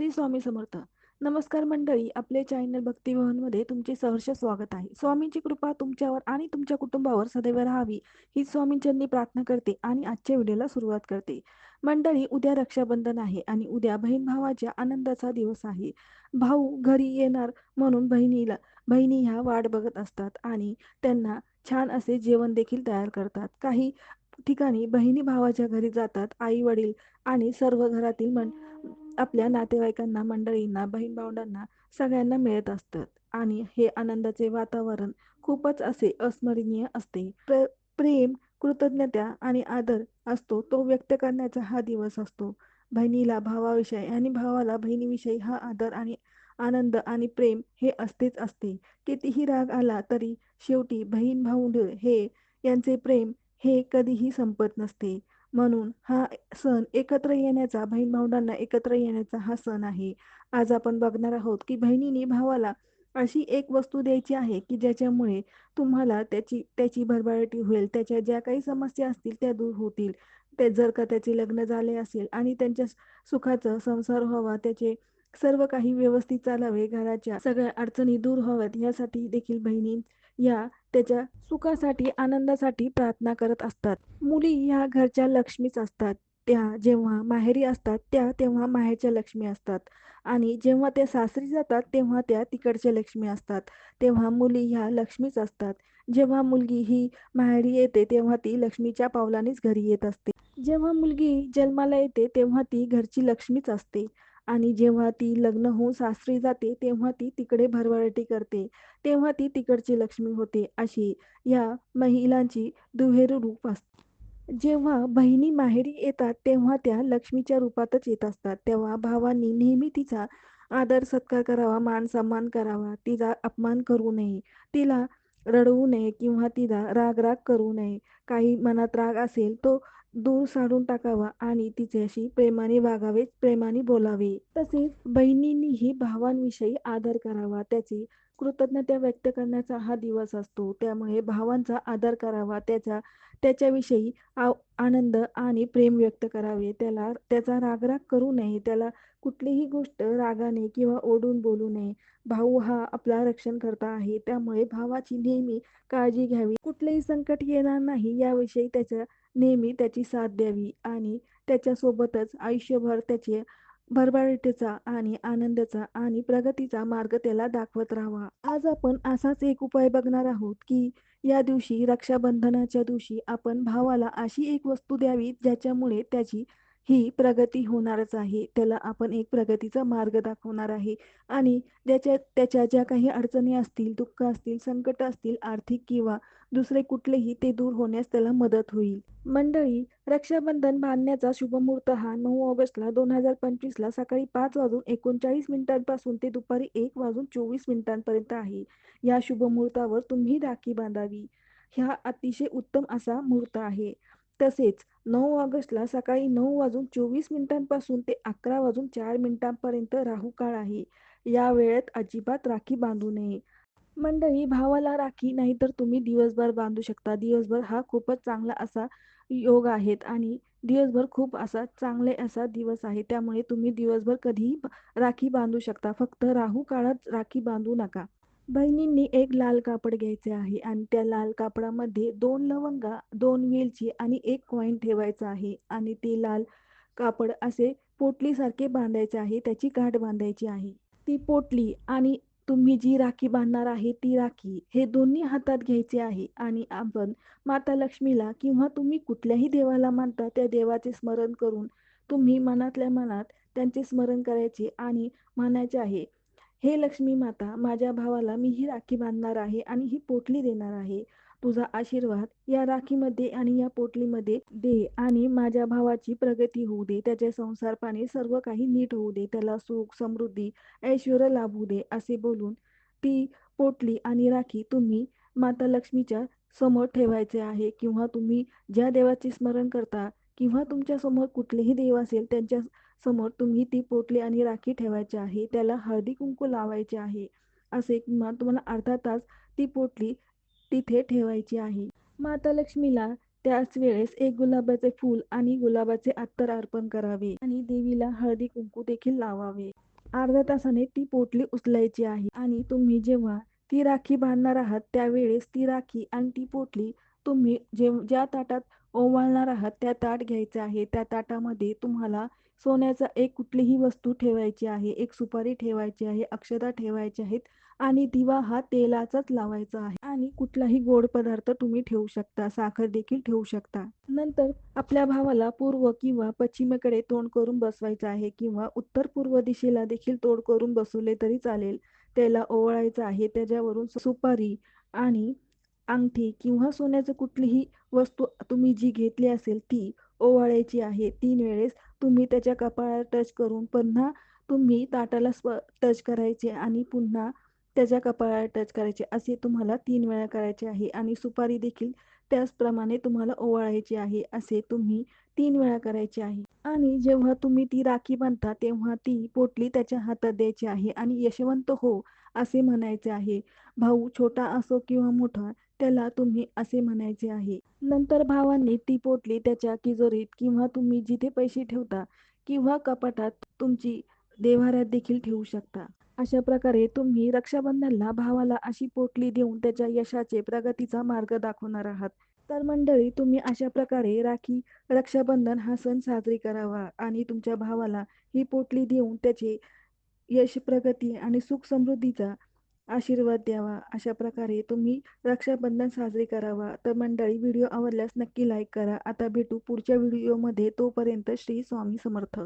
श्री स्वामी समर्थ. नमस्कार मंडळी आपले चॅनल भक्तिभवनमध्ये तुमचे सहर्ष स्वागत आहे. स्वामींची कृपा तुमच्यावर आणि तुमच्या कुटुंबावर सदैव राहावी ही स्वामींच्यांनी प्रार्थना करते आणि आजच्या व्हिडिओला सुरुवात करते. मंडळी उद्या रक्षाबंधन आहे आणि उद्या बहीण भावाच्या आनंदाचा दिवस आहे. भाऊ घरी येणार म्हणून बहिणीला बहिणी ह्या वाट बघत असतात आणि त्यांना छान असे जेवण देखील तयार करतात. काही ठिकाणी बहिणी भावाच्या घरी जातात आई वडील आणि सर्व घरातील मन आपल्या नातेवाईकांना मंडळींना बहीण भावंडांना सगळ्यांना मिळत असतात. आणि हे आनंदाचे वातावरण खूपच असे अस्मरणीय असते. प्र प्रेम कृतज्ञता आणि आदर असतो तो व्यक्त करण्याचा हा दिवस असतो. बहिणीला भावाविषयी आणि भावाला बहिणीविषयी हा आदर आणि आनंद आणि प्रेम हे असतेच असते. कितीही राग आला तरी शेवटी बहीण भाऊंड हे यांचे प्रेम हे कधीही संपत नसते. म्हणून हा सण एकत्र येण्याचा बहीण भावंडांना एकत्र येण्याचा हा सण आहे. आज आपण बघणार आहोत की बहिणीने भावाला अशी एक वस्तू द्यायची आहे की ज्याच्यामुळे तुम्हाला त्याची त्याची भरभराटी होईल त्याच्या ज्या काही समस्या असतील त्या दूर होतील. ते जर का त्याचे लग्न झाले असेल आणि त्यांच्या सुखाचा संसार व्हावा त्याचे सर्व काही व्यवस्थित चालावे घराच्या सगळ्या अडचणी दूर व्हाव्यात यासाठी देखील बहिणी या त्याच्या सुखासाठी आनंदासाठी प्रार्थना करत असतात. मुली ह्या घरच्या लक्ष्मीच असतात. त्या जेव्हा माहेरी असतात त्या तेव्हा माहेरच्या लक्ष्मी असतात. आणि जेव्हा त्या सासरी जातात तेव्हा त्या तिकडच्या लक्ष्मी असतात. तेव्हा मुली ह्या लक्ष्मीच असतात. जेव्हा मुलगी ही माहेरी येते तेव्हा ती लक्ष्मीच्या पावलानेच घरी येत असते. जेव्हा मुलगी जन्माला येते तेव्हा ती घरची लक्ष्मीच असते. आणि जेव्हा ती लग्न होऊन सासरी जाते तेव्हा ती तिकडे भरभराटी करते. तेव्हा ती तिकडची लक्ष्मी होते अशी या महिलांची दुहेरी रूप असते जेव्हा बहिणी माहेरी येतात तेव्हा त्या लक्ष्मीच्या रूपातच येत असतात. तेव्हा भावांनी नेहमी तिचा आदर सत्कार करावा मान सन्मान करावा तिचा अपमान करू नये तिला रडवू नये किंवा तिला राग राग करू नये. काही मनात राग असेल तो दूर सारून टाकावा आणि तिच्याशी प्रेमाने वागावे प्रेमाने बोलावे. तसेच बहिणींनीही भावांविषयी आदर करावा. त्याची कृतज्ञता व्यक्त करण्याचा हा दिवस असतो. त्यामुळे भावांचा आदर करावा. त्याचा त्याच्याविषयी आनंद आणि प्रेम व्यक्त करावे. त्याला त्याचा रागराग करू नये. त्याला कुठलीही गोष्ट रागाने किंवा ओढून बोलू नये. भाऊ हा आपला रक्षण करता आहे. त्यामुळे भावाची नेहमी काळजी घ्यावी. कुठलेही संकट येणार नाही. याविषयी त्याच्या नेहमी त्याची साथ द्यावी आणि त्याच्यासोबतच आयुष्यभर त्याचे भरभराटीचा आणि आनंदाचा आणि प्रगतीचा मार्ग त्याला दाखवत राहावा. आज आपण असाच एक उपाय बघणार आहोत की या दिवशी रक्षाबंधनाच्या दिवशी आपण भावाला अशी एक वस्तू द्यावी ज्याच्यामुळे त्याची ही प्रगती होणारच आहे. त्याला आपण एक प्रगतीचा मार्ग दाखवणार आहे आणि त्याच्या त्याच्या ज्या काही अडचणी असतील दुःख असतील संकट असतील आर्थिक किंवा दुसरे कुठलेही ते दूर होण्यास त्याला मदत होईल. मंडळी रक्षाबंधन बांधण्याचा शुभमुहूर्त हा नऊ ऑगस्टला दोन हजार पंचवीसला सकाळी पाच वाजून एकोणचाळीस मिनिटांपासून ते दुपारी एक वाजून चोवीस मिनिटांपर्यंत आहे. या शुभमुहूर्तावर तुम्ही राखी बांधावी. ह्या अतिशय उत्तम असा मुहूर्त आहे. तसेच नऊ ऑगस्टला सकाळी नऊ वाजून चोवीस मिनिटांपासून ते अकरा वाजून चार मिनिटांपर्यंत राहू काळ आहे. या वेळेत अजिबात राखी बांधू नये. मंडळी भावाला राखी नाही तर तुम्ही दिवसभर बांधू शकता. दिवसभर हा खूपच चांगला असा योग आहेत आणि दिवसभर खूप असा चांगले असा दिवस आहे. त्यामुळे तुम्ही दिवसभर कधीही राखी बांधू शकता. फक्त राहू काळात राखी बांधू नका. बहिणींनी एक लाल कापड घ्यायचे आहे आणि त्या लाल कापडामध्ये दोन लवंगा दोन वेलची आणि एक कॉईन ठेवायचा आहे आणि ते लाल कापड असे पोटलीसारखे बांधायचे आहे. त्याची गाठ बांधायची आहे. ती पोटली आणि तुम्ही जी राखी बांधणार आहे ती राखी हे दोन्ही हातात घ्यायचे आहे आणि आपण माता लक्ष्मीला किंवा तुम्ही कुठल्याही देवाला मानता त्या देवाचे स्मरण करून तुम्ही मनातल्या मनात त्यांचे स्मरण करायचे आणि म्हणायचे आहे हे लक्ष्मी माता माझ्या भावाला मी ही राखी बांधणार आहे आणि ही पोटली देणार आहे. तुझा आशीर्वाद या राखीमध्ये आणि या पोटलीमध्ये दे आणि माझ्या भावाची प्रगती होऊ दे. त्याचे संसार पाणी सर्व काही नीट होऊ दे. त्याला सुख समृद्धी ऐश्वर लाभू दे असे बोलून ती पोटली आणि राखी तुम्ही माता लक्ष्मीच्या समोर ठेवायचे आहे. किंवा तुम्ही ज्या देवाचे स्मरण करता किंवा तुमच्यासमोर कुठलेही देव असेल त्यांच्यासमोर तुम्ही ती पोटली आणि राखी ठेवायची आहे. त्याला हळदी कुंकू लावायचे आहे. असे किंवा तुम्हाला अर्धा तास ती पोटली तिथे ठेवायची आहे. माता लक्ष्मीला त्याच वेळेस एक गुलाबाचे फूल आणि गुलाबाचे अत्तर अर्पण करावे आणि देवीला हळदी कुंकू देखील लावावे. अर्ध्या तासाने ती पोटली उचलायची आहे आणि तुम्ही जेव्हा ती राखी बांधणार आहात त्यावेळेस ती राखी आणि ती पोटली तुम्ही जे ज्या ताटात ओवाळणार आहात त्या ताट घ्यायचं आहे. त्या ताटामध्ये तुम्हाला सोन्याचा एक कुठलीही वस्तू ठेवायची आहे एक सुपारी ठेवायची आहे अक्षता ठेवायची आहेत आणि दिवा हा तेलाचाच लावायचा आहे. आणि कुठलाही गोड पदार्थ तुम्ही ठेवू शकता साखर देखील ठेवू शकता. नंतर आपल्या भावाला पूर्व किंवा पश्चिमेकडे तोंड करून बसवायचं आहे किंवा उत्तर पूर्व दिशेला देखील तोंड करून बसवले तरी चालेल. त्याला ओवाळायचं आहे त्याच्यावरून सुपारी आणि अंगठी किंवा सोन्याचं कुठलीही वस्तू तुम्ही जी घेतली असेल ती ओवाळायची आहे. तीन वेळेस तुम्ही त्याच्या कपाळाला टच करून पुन्हा तुम्ही ताटाला स्प टच करायचे आणि पुन्हा त्याच्या कपाळाला टच करायचे. असे तुम्हाला तीन वेळा करायचे आहे. आणि सुपारी देखील त्याचप्रमाणे तुम्हाला ओवाळायची आहे असे तुम्ही तीन वेळा करायचे आहे. आणि जेव्हा तुम्ही ती राखी बांधता तेव्हा ती पोटली त्याच्या हातात द्यायची आहे आणि यशवंत हो असे म्हणायचे आहे. भाऊ छोटा असो किंवा मोठा त्याला तुम्ही असे म्हणायचे आहे. नंतर भावांनी ती पोटली त्याच्या किजोरीत किंवा तुम्ही जिथे पैसे ठेवता किंवा कपाटात तुमची देव्हाऱ्यात देखील ठेवू शकता. अशा प्रकारे तुम्ही रक्षाबंधनला भावाला अशी पोटली देऊन त्याच्या यशाचे प्रगतीचा मार्ग दाखवणार आहात. तर मंडळी तुम्ही अशा प्रकारे राखी रक्षाबंधन हा सण साजरी करावा आणि तुमच्या भावाला ही पोटली देऊन त्याचे यश प्रगती आणि सुख समृद्धीचा आशीर्वाद द्यावा. अशा प्रकारे तुम्ही रक्षाबंधन साजरी करावा. तर मंडळी व्हिडिओ आवडल्यास नक्की लाईक करा. आता भेटू पुढच्या व्हिडिओमध्ये. तोपर्यंत श्री स्वामी समर्थ.